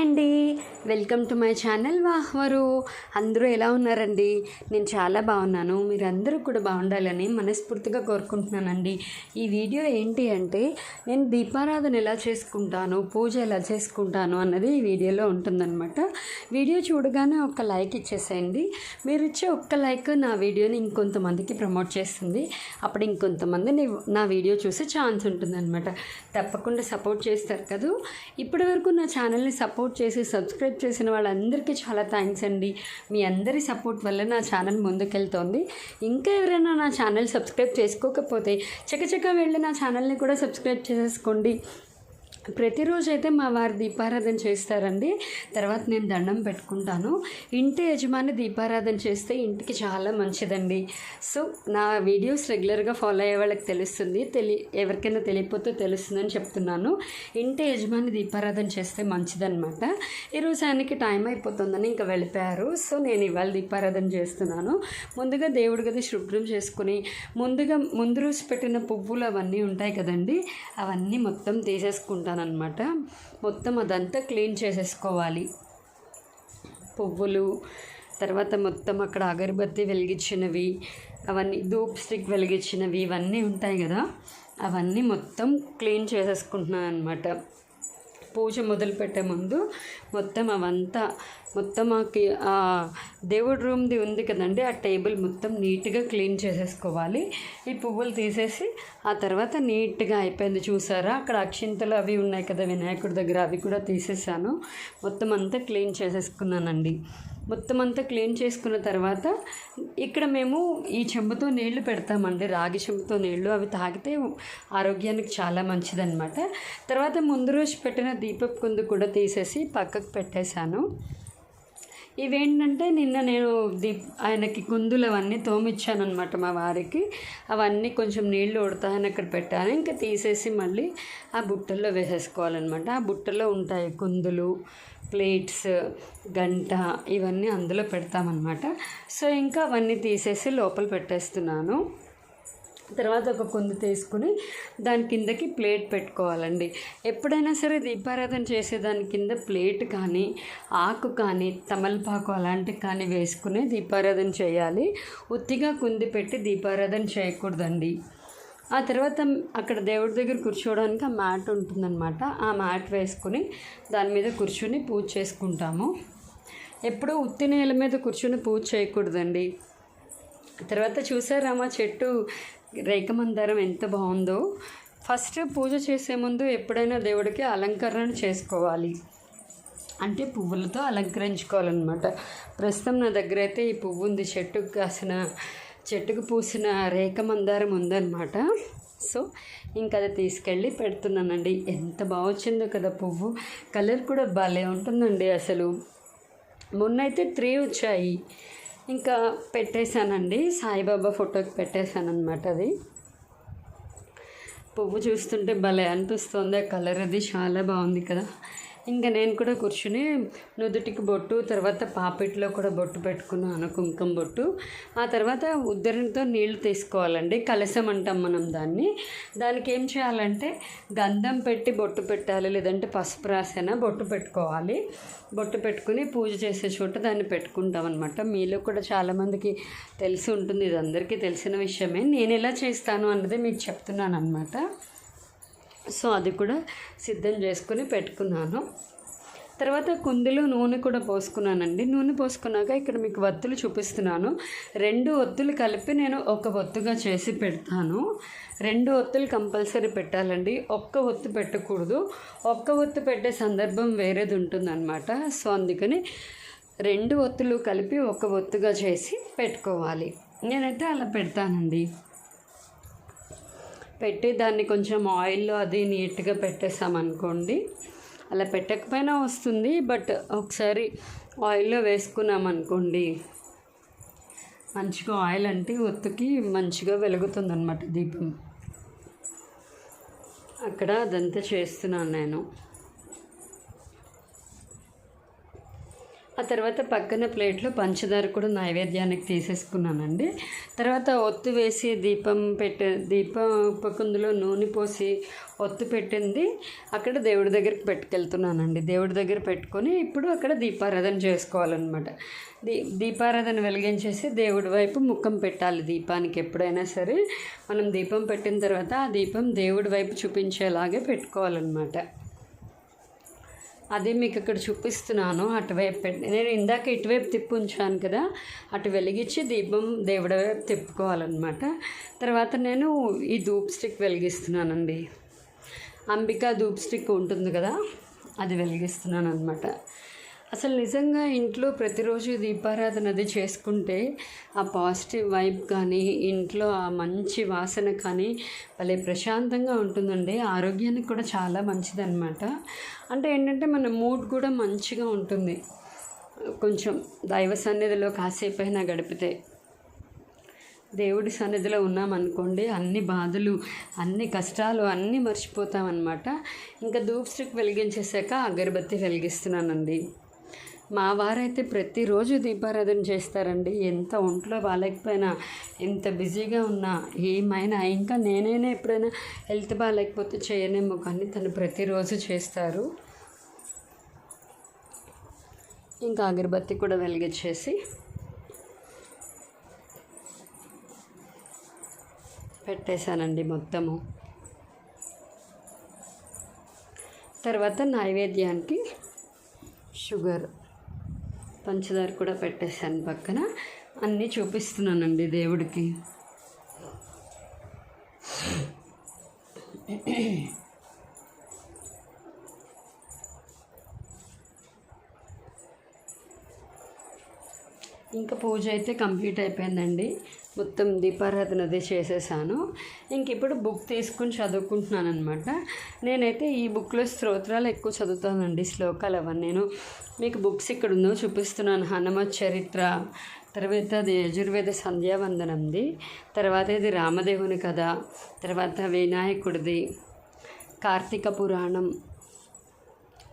Hi అండి welcome to my channel వాహ్వరు. అందరూ ఎలా ఉన్నారండి? నేను చాలా బాగున్నాను. మీరు అందరూ కూడా బాగుండాలని మనస్ఫూర్తిగా కోరుకుంటున్నానండి. ఈ వీడియో ఏంటి అంటే నేను దీపారాధన ఎలా చేసుకుంటాను పూజ ఎలా చేసుకుంటాను అన్నది ఈ వీడియోలో ఉంటుందన్నమాట. వీడియో చూడగానే ఒక లైక్ ఇచ్చేసేయండి. మీరు ఇచ్చే ఒక్క లైక్ నా వీడియోని ఇంకొంతమందికి ప్రమోట్ చేస్తుంది. అప్పుడు ఇంకొంతమంది నా వీడియో చూసే ఛాన్స్ ఉంటుందన్నమాట. తప్పకుండా సపోర్ట్ చేస్తారు కదా. ఇప్పటి వరకు నా ఛానల్ని సపోర్ట్ చేసి సబ్స్క్రైబ్ చేసిన వాళ్ళందరికీ చాలా థ్యాంక్స్ అండి. మీ అందరి సపోర్ట్ వల్ల నా ఛానల్ ముందుకెళ్తోంది. ఇంకా ఎవరైనా నా ఛానల్ సబ్స్క్రైబ్ చేసుకోకపోతే చకచక వెళ్ళి నా ఛానల్ని కూడా సబ్స్క్రైబ్ చేసేసుకోండి ప్రతిరోజు అయితే మా వారు దీపారాధన చేస్తారండి. తర్వాత నేను దండం పెట్టుకుంటాను. ఇంటి యజమాని దీపారాధన చేస్తే ఇంటికి చాలా మంచిదండి. సో నా వీడియోస్ రెగ్యులర్గా ఫాలో అయ్యే వాళ్ళకి తెలుస్తుంది. తెలి ఎవరికైనా తెలియకపోతే తెలుస్తుందని చెప్తున్నాను. ఇంటి యజమాని దీపారాధన చేస్తే మంచిదన్నమాట. ఈరోజు ఆయనకి టైం అయిపోతుందని ఇంకా వెళ్ళిపోయారు. సో నేను ఇవాళ దీపారాధన చేస్తున్నాను. ముందుగా దేవుడి గది శుభ్రం చేసుకుని ముందుగా ముందు రోజు పెట్టిన పువ్వులు అవన్నీ ఉంటాయి కదండి. అవన్నీ మొత్తం తీసేసుకుంటాను. అనమాట మొత్తం అదంతా క్లీన్ చేసేసుకోవాలి. పువ్వులు తర్వాత మొత్తం అక్కడ అగరబత్తి వెలిగించినవి అవన్నీ ధూప్ స్టిక్ వెలిగించినవి ఇవన్నీ ఉంటాయి కదా. అవన్నీ మొత్తం క్లీన్ చేసేసుకుంటున్నాను అనమాట పూజ మొదలుపెట్టే ముందు మొత్తం అవంతా మొత్తం మాకు ఆ దేవుడి రూమ్ది ఉంది కదండి ఆ టేబుల్ మొత్తం నీట్గా క్లీన్ చేసేసుకోవాలి. ఈ పువ్వులు తీసేసి ఆ తర్వాత నీట్గా అయిపోయింది చూసారా? అక్కడ అక్షింతలు అవి ఉన్నాయి కదా వినాయకుడి దగ్గర అవి కూడా తీసేసాను. మొత్తం అంతా క్లీన్ చేసేసుకున్నానండి. మొత్తం అంతా క్లీన్ చేసుకున్న తర్వాత ఇక్కడ మేము ఈ చెంబుతో నీళ్ళు పెడతామండి. రాగి చెంబుతో నీళ్ళు అవి తాగితే ఆరోగ్యానికి చాలా మంచిదన్నమాట. తర్వాత ముందు రోజు పెట్టిన దీపపు కుందు కూడా తీసేసి పక్కకు పెట్టేశాను. ఇవేంటంటే నిన్న నేను దీప్ ఆయనకి కుందులు అవన్నీ తోమిచ్చాను అనమాట మా వారికి. అవన్నీ కొంచెం నీళ్ళు ఉడతాయని అక్కడ పెట్టాను. ఇంకా తీసేసి మళ్ళీ ఆ బుట్టల్లో వేసేసుకోవాలన్నమాట. ఆ బుట్టలో ఉంటాయి కుందులు ప్లేట్స్ గంట ఇవన్నీ అందులో పెడతామన్నమాట. సో ఇంకా అవన్నీ తీసేసి లోపల పెట్టేస్తున్నాను. తర్వాత ఒక కుందు తీసుకుని దాని కిందకి ప్లేట్ పెట్టుకోవాలండి. ఎప్పుడైనా సరే దీపారాధన చేసేదాని కింద ప్లేట్ కానీ ఆకు కానీ తమలపాకు అలాంటివి కానీ వేసుకుని దీపారాధన చేయాలి. ఉత్తిగా కుంది పెట్టి దీపారాధన చేయకూడదండి. ఆ తర్వాత అక్కడ దేవుడి దగ్గర కూర్చోవడానికి ఆ మ్యాట్ ఉంటుందన్నమాట. ఆ మ్యాట్ వేసుకుని దాని మీద కూర్చొని పూజ చేసుకుంటాము. ఎప్పుడూ ఉత్తి నేల మీద కూర్చొని పూజ చేయకూడదండి. తర్వాత చూసారా మా చెట్టు రేఖమందారం ఎంత బాగుందో. ఫస్ట్ పూజ చేసే ముందు ఎప్పుడైనా దేవుడికి అలంకరణ చేసుకోవాలి. అంటే పువ్వులతో అలంకరించుకోవాలన్నమాట. ప్రస్తుతం నా దగ్గర అయితే ఈ పువ్వు ఉంది. చెట్టుకు కాసిన చెట్టుకు పూసిన రేఖ మందారం ఉందన్నమాట. సో ఇంకా అది తీసుకెళ్ళి పెడుతున్నానండి. ఎంత బాగా వచ్చిందో కదా పువ్వు. కలర్ కూడా భలే ఉంటుందండి అసలు. మొన్నైతే త్రీ వచ్చాయి. ఇంకా పెట్టేశానండి. సాయిబాబా ఫోటోకి పెట్టేశానమాట అది. పువ్వు చూస్తుంటే భలే అనిపిస్తుంది. ఆ కలర్ అది చాలా బాగుంది కదా. ఇంకా నేను కూడా కూర్చుని నుదుటికి బొట్టు తర్వాత పాపిట్లో కూడా బొట్టు పెట్టుకున్నాను కుంకుమ బొట్టు. ఆ తర్వాత ఉద్దరణతో నీళ్ళు తీసుకోవాలండి. కలసం అంటాం మనం దాన్ని. దానికి ఏం చేయాలంటే గంధం పెట్టి బొట్టు పెట్టాలి లేదంటే పసుపు రాసైనా బొట్టు పెట్టుకోవాలి. బొట్టు పెట్టుకుని పూజ చేసే చోట దాన్ని పెట్టుకుంటాం అనమాట మీలో కూడా చాలామందికి తెలిసి ఉంటుంది ఇది అందరికీ తెలిసిన విషయమే. నేను ఎలా చేస్తాను అన్నది మీకు చెప్తున్నాను అనమాట సో అది కూడా సిద్ధం చేసుకుని పెట్టుకున్నాను. తర్వాత కుందిలో నూనె కూడా పోసుకున్నానండి. నూనె పోసుకున్నాక ఇక్కడ మీకు ఒత్తులు చూపిస్తున్నాను. రెండు ఒత్తులు కలిపి నేను ఒక ఒత్తుగా చేసి పెడతాను. రెండు ఒత్తులు కంపల్సరీ పెట్టాలండి. ఒక్క ఒత్తు పెట్టకూడదు. ఒక్క ఒత్తు పెట్టే సందర్భం వేరేది ఉంటుందన్నమాట. సో అందుకని రెండు ఒత్తులు కలిపి ఒక ఒత్తుగా చేసి పెట్టుకోవాలి. నేనైతే అలా పెడతానండి. పెట్టి దాన్ని కొంచెం ఆయిల్లో అది నీట్గా పెట్టేసామనుకోండి. అలా పెట్టకపోయినా వస్తుంది బట్ ఒకసారి ఆయిల్లో వేసుకున్నామనుకోండి మంచిగా ఆయిల్ అంటే ఒత్తుకి మంచిగా వెలుగుతుంది అనమాట దీపం. అక్కడ అదంతా చేస్తున్నాను నేను. ఆ తర్వాత పక్కన ప్లేట్లో పంచదార కూడా నైవేద్యానికి తీసేసుకున్నానండి. తర్వాత ఒత్తు వేసి దీపం పెట్టే దీపం కుందులో నూనె పోసి ఒత్తు పెట్టింది. అక్కడ దేవుడి దగ్గరికి పెట్టుకెళ్తున్నానండి. దేవుడి దగ్గర పెట్టుకొని ఇప్పుడు అక్కడ దీపారాధన చేసుకోవాలన్నమాట. దీ దీపారాధన వెలిగించేసి దేవుడి వైపు ముఖం పెట్టాలి దీపానికి ఎప్పుడైనా సరే. మనం దీపం పెట్టిన తర్వాత ఆ దీపం దేవుడి వైపు చూపించేలాగే పెట్టుకోవాలన్నమాట. అదే మీకు ఇక్కడ చూపిస్తున్నాను అటువైపు పెట్టి నేను ఇందాక ఇటువైపు తిప్పి ఉంచాను కదా అటు వెలిగించి దీపం దేవుడి వైపు తిప్పుకోవాలన్నమాట. తర్వాత నేను ఈ ధూప్ స్టిక్ వెలిగిస్తున్నానండి. అంబికా ధూప్ స్టిక్ ఉంటుంది కదా అది వెలిగిస్తున్నాను అనమాట అసలు నిజంగా ఇంట్లో ప్రతిరోజు దీపారాధన అది చేసుకుంటే ఆ పాజిటివ్ వైబ్ కానీ ఇంట్లో ఆ మంచి వాసన కానీ భలే ప్రశాంతంగా ఉంటుందండి. ఆరోగ్యానికి కూడా చాలా మంచిదన్నమాట. అంటే ఏంటంటే మన మూడ్ కూడా మంచిగా ఉంటుంది. కొంచెం దైవ సన్నిధిలో కాసేపు అయినా గడిపితే దేవుడి సన్నిధిలో ఉన్నామనుకోండి అన్ని బాధలు అన్ని కష్టాలు అన్నీ మర్చిపోతామన్నమాట. ఇంకా ధూప్ స్టిక్ వెలిగించేసాక అగరబత్తి వెలిగిస్తున్నానండి. మా వారైతే ప్రతిరోజు దీపారాధన చేస్తారండి. ఎంత ఒంట్లో బాగాలేకపోయినా ఎంత బిజీగా ఉన్నా ఏమైనా ఇంకా నేనైనా ఎప్పుడైనా హెల్త్ బాగాలేకపోతే చేయనేమో కానీ తను ప్రతిరోజు చేస్తారు. ఇంకా అగరబత్తి కూడా వెలిగించేసి పెట్టేశానండి మొత్తము. తర్వాత నైవేద్యానికి షుగర్ పంచదార కూడా పెట్టేశాను పక్కన. అన్నీ చూపిస్తున్నానండి దేవుడికి. ఇంకా పూజ అయితే కంప్లీట్ అయిపోయిందండి. మొత్తం దీపారాధన అది చేసేసాను. ఇంక ఇప్పుడు బుక్ తీసుకుని చదువుకుంటున్నాను అనమాట నేనైతే ఈ బుక్లో స్తోత్రాలు ఎక్కువ చదువుతానండి శ్లోకాలు అవన్నీ. నేను మీకు బుక్స్ ఇక్కడ ఉందో చూపిస్తున్నాను. హనుమ చరిత్ర తర్వాత అది యజుర్వేద సంధ్యావందనంది తర్వాత ఇది రామదేవుని కథ తర్వాత వినాయకుడిది కార్తీక పురాణం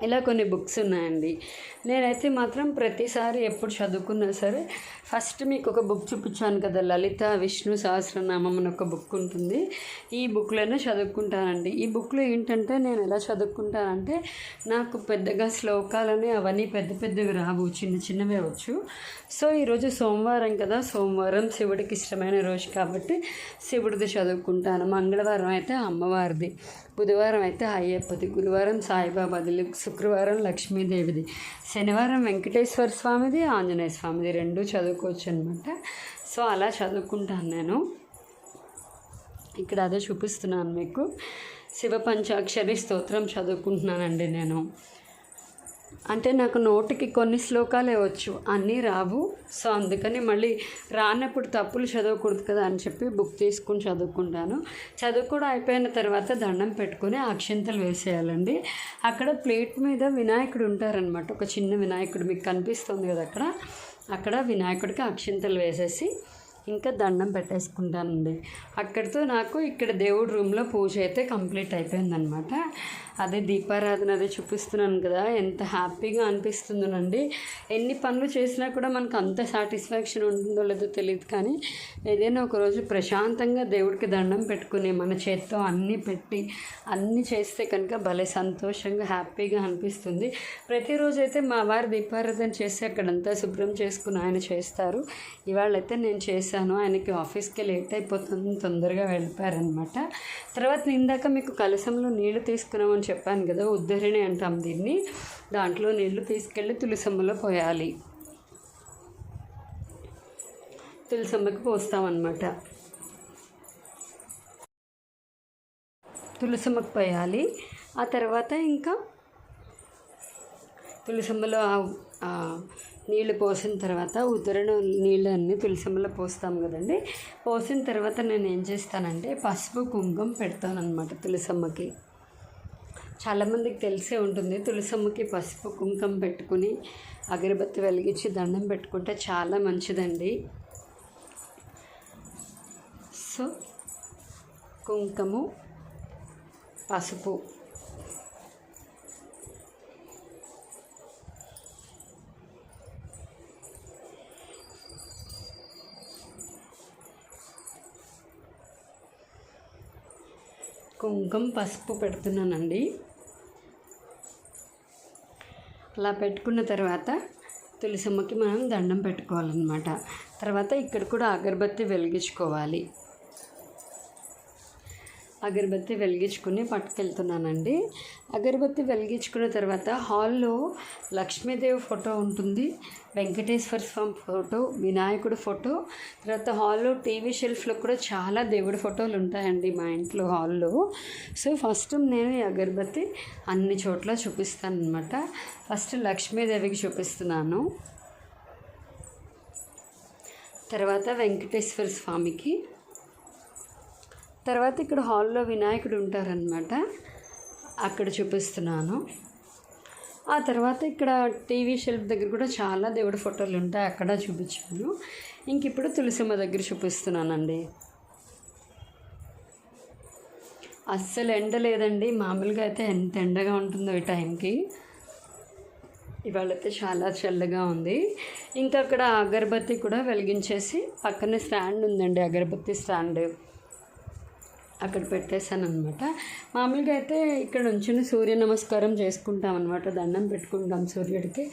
ఇలా కొన్ని బుక్స్ ఉన్నాయండి. నేనైతే మాత్రం ప్రతిసారి ఎప్పుడు చదువుకున్నా సరే ఫస్ట్ మీకు ఒక బుక్ చూపించాను కదా లలిత విష్ణు సహస్రనామం అని ఒక బుక్ ఉంటుంది. ఈ బుక్లోనే చదువుకుంటానండి. ఈ బుక్లో ఏంటంటే నేను ఎలా చదువుకుంటానంటే నాకు పెద్దగా శ్లోకాలని అవన్నీ పెద్ద పెద్దవి రావు చిన్న చిన్నవే వచ్చు సో ఈరోజు సోమవారం కదా సోమవారం శివుడికి ఇష్టమైన రోజు కాబట్టి శివుడిది చదువుకుంటాను. మంగళవారం అయితే అమ్మవారిది. బుధవారం అయితే అయ్యప్పది. గురువారం సాయిబాబాది శుక్రవారం లక్ష్మీదేవిది. శనివారం వెంకటేశ్వర స్వామిది ఆంజనేయ స్వామిది. రెండు చదువుకోవచ్చు అనమాట సో అలా చదువుకుంటాను నేను. ఇక్కడ అదే చూపిస్తున్నాను మీకు. శివ పంచాక్షరి స్తోత్రం చదువుకుంటున్నానండి నేను. అంటే నాకు నోటికి కొన్ని శ్లోకాలే వచ్చు. అన్నీ రావు. సో అందుకని మళ్ళీ రానప్పుడు తప్పులు చదవకూడదు కదా అని చెప్పి బుక్ తీసుకుని చదువుకుంటాను. చదువుకోవడం అయిపోయిన తర్వాత దండం పెట్టుకుని అక్షింతలు వేసేయాలండి. అక్కడ ప్లేట్ మీద వినాయకుడు ఉంటారనమాట ఒక చిన్న వినాయకుడు మీకు కనిపిస్తుంది కదా అక్కడ. అక్కడ వినాయకుడికి అక్షింతలు వేసేసి ఇంకా దండం పెట్టేసుకుంటానండి. అక్కడితో నాకు ఇక్కడ దేవుడి రూమ్లో పూజ అయితే కంప్లీట్ అయిపోయిందనమాట అదే దీపారాధన అదే చూపిస్తున్నాను కదా. ఎంత హ్యాపీగా అనిపిస్తుందోనండి ఎన్ని పనులు చేసినా కూడా మనకు అంత సాటిస్ఫాక్షన్ ఉంటుందో లేదో తెలియదు కానీ ఏదైనా ఒకరోజు ప్రశాంతంగా దేవుడికి దండం పెట్టుకుని మన చేత్తో అన్నీ పెట్టి అన్నీ చేస్తే కనుక భలే సంతోషంగా హ్యాపీగా అనిపిస్తుంది. ప్రతిరోజు అయితే మా వారు దీపారాధన చేసి అక్కడంతా శుభ్రం చేసుకుని ఆయన చేస్తారు. ఇవాళైతే నేను చేశాను. ఆయనకి ఆఫీస్కి లేట్ అయిపోతుంది తొందరగా వెళ్ళిపోయారనమాట తర్వాత ఇందాక మీకు కలసంలో నీళ్ళు తీసుకున్నామని చెప్పాను కదా ఉద్ధరిణి అంటాం దీన్ని. దాంట్లో నీళ్ళు తీసుకెళ్ళి తులసమ్మలో పోయాలి. తులసమ్మకి పోస్తామన్నమాట. తులసమ్మకి పోయాలి. ఆ తర్వాత ఇంకా తులసమ్మలో నీళ్ళు పోసిన తర్వాత ఉదరణ నీళ్ళు తులసమ్మలో పోస్తాం కదండి. పోసిన తర్వాత నేను ఏం చేస్తానంటే పసుపు కుంకుమ పెడతాను అనమాట తులసమ్మకి. చాలామందికి తెలిసే ఉంటుంది. తులసమ్మకి పసుపు కుంకం పెట్టుకుని అగరబత్తి వెలిగించి దండం పెట్టుకుంటే చాలా మంచిదండి. సో కుంకము పసుపు. కుంకుమ పసుపు పెడుతున్నానండి. అలా పెట్టుకున్న తర్వాత తులసమ్మకి మనం దండం పెట్టుకోవాలన్నమాట. తర్వాత ఇక్కడ కూడా అగరబత్తి వెలిగించుకోవాలి. అగరబత్తి వెలిగించుకుని పట్టుకెళ్తున్నానండి. అగరబత్తి వెలిగించుకున్న తర్వాత హాల్లో లక్ష్మీదేవి ఫోటో ఉంటుంది వెంకటేశ్వర స్వామి ఫోటో వినాయకుడు ఫోటో తర్వాత హాల్లో టీవీ షెల్ఫ్లో కూడా చాలా దేవుడి ఫోటోలు ఉంటాయండి మా ఇంట్లో హాల్లో. సో ఫస్ట్ నేను ఈ అగరబత్తి అన్ని చోట్ల చూపిస్తాను అనమాట ఫస్ట్ లక్ష్మీదేవికి చూపిస్తున్నాను. తర్వాత వెంకటేశ్వర స్వామికి. తర్వాత ఇక్కడ హాల్లో వినాయకుడు ఉంటారనమాట అక్కడ చూపిస్తున్నాను. ఆ తర్వాత ఇక్కడ టీవీ షెల్ఫ్ దగ్గర కూడా చాలా దేవుడి ఫోటోలు ఉంటాయి. అక్కడ చూపించాను. ఇంక ఇప్పుడు తులసిమ్మ దగ్గర చూపిస్తున్నానండి. అస్సలు ఎండ లేదండి. మామూలుగా అయితే ఎంత ఎండగా ఉంటుందో ఈ టైంకి. ఇవాళైతే చాలా చల్లగా ఉంది. ఇంకా అక్కడ అగరబత్తి కూడా వెలిగించేసి పక్కనే స్టాండ్ ఉందండి. అగరబత్తి స్టాండ్. అక్కడ పెట్టేశాను అనమాట మామూలుగా అయితే ఇక్కడ నుంచి సూర్య నమస్కారం చేసుకుంటాం అనమాట దండం పెట్టుకుంటాం సూర్యుడికి.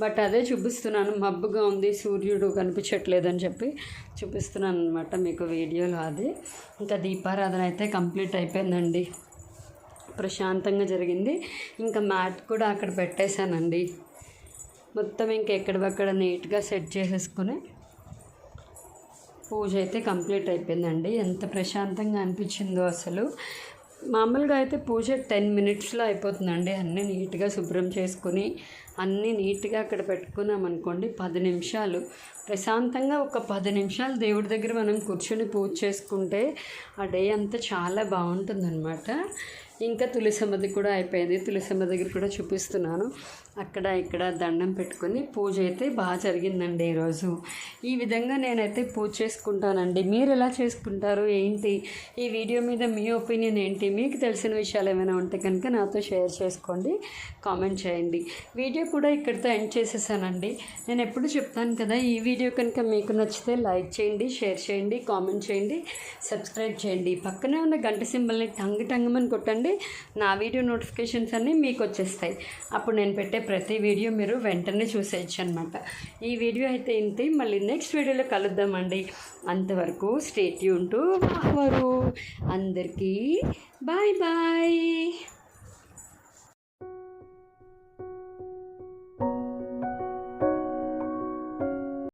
బట్ అదే చూపిస్తున్నాను. మబ్బుగా ఉంది సూర్యుడు కనిపించట్లేదు అని చెప్పి చూపిస్తున్నాను అనమాట మీకు వీడియోలో అది. ఇంకా దీపారాధన అయితే కంప్లీట్ అయిపోయిందండి. ప్రశాంతంగా జరిగింది. ఇంకా మ్యాట్ కూడా అక్కడ పెట్టేశానండి. మొత్తం ఇంకా ఎక్కడక్కడ నీట్గా సెట్ చేసేసుకుని పూజ అయితే కంప్లీట్ అయిపోయిందండి. ఎంత ప్రశాంతంగా అనిపించిందో అసలు. మామూలుగా అయితే పూజ టెన్ మినిట్స్లో అయిపోతుందండి. అన్నీ నీట్గా శుభ్రం చేసుకుని అన్నీ నీట్గా అక్కడ పెట్టుకున్నాం అనుకోండి పది నిమిషాలు. ప్రశాంతంగా ఒక పది నిమిషాలు దేవుడి దగ్గర మనం కూర్చొని పూజ చేసుకుంటే ఆ డే అంతా చాలా బాగుంటుందన్నమాట. ఇంకా తులసమ్మది కూడా అయిపోయింది. తులసమ్మ దగ్గర కూడా చూపిస్తున్నాను. అక్కడ ఇక్కడ దండం పెట్టుకొని పూజ అయితే బాగా జరిగిందండి ఈరోజు. ఈ విధంగా నేనైతే పూజ చేసుకుంటానండి. మీరు ఎలా చేసుకుంటారు? ఏంటి? ఈ వీడియో మీద మీ ఒపీనియన్ ఏంటి? మీకు తెలిసిన విషయాలు ఏమైనా ఉంటే కనుక నాతో షేర్ చేసుకోండి. కామెంట్ చేయండి. వీడియో కూడా ఇక్కడితో ఎండ్ చేసేసానండి. నేను ఎప్పుడు చెప్తాను కదా ఈ వీడియో కనుక మీకు నచ్చితే లైక్ చేయండి షేర్ చేయండి కామెంట్ చేయండి సబ్స్క్రైబ్ చేయండి. పక్కనే ఉన్న గంట సింబల్ని టంగ్ టంగమని కొట్టండి. నా వీడియో నోటిఫికేషన్స్ అన్నీ మీకు వచ్చేస్తాయి. అప్పుడు నేను పెట్టే ప్రతి వీడియో మీరు వెంటనే చూసేయచ్చు అనమాట ఈ వీడియో అయితే ఇంతే. మళ్ళీ నెక్స్ట్ వీడియోలో కలుద్దామండి. అంతవరకు స్టేట్ యూన్ టు అందరికీ బాయ్ బాయ్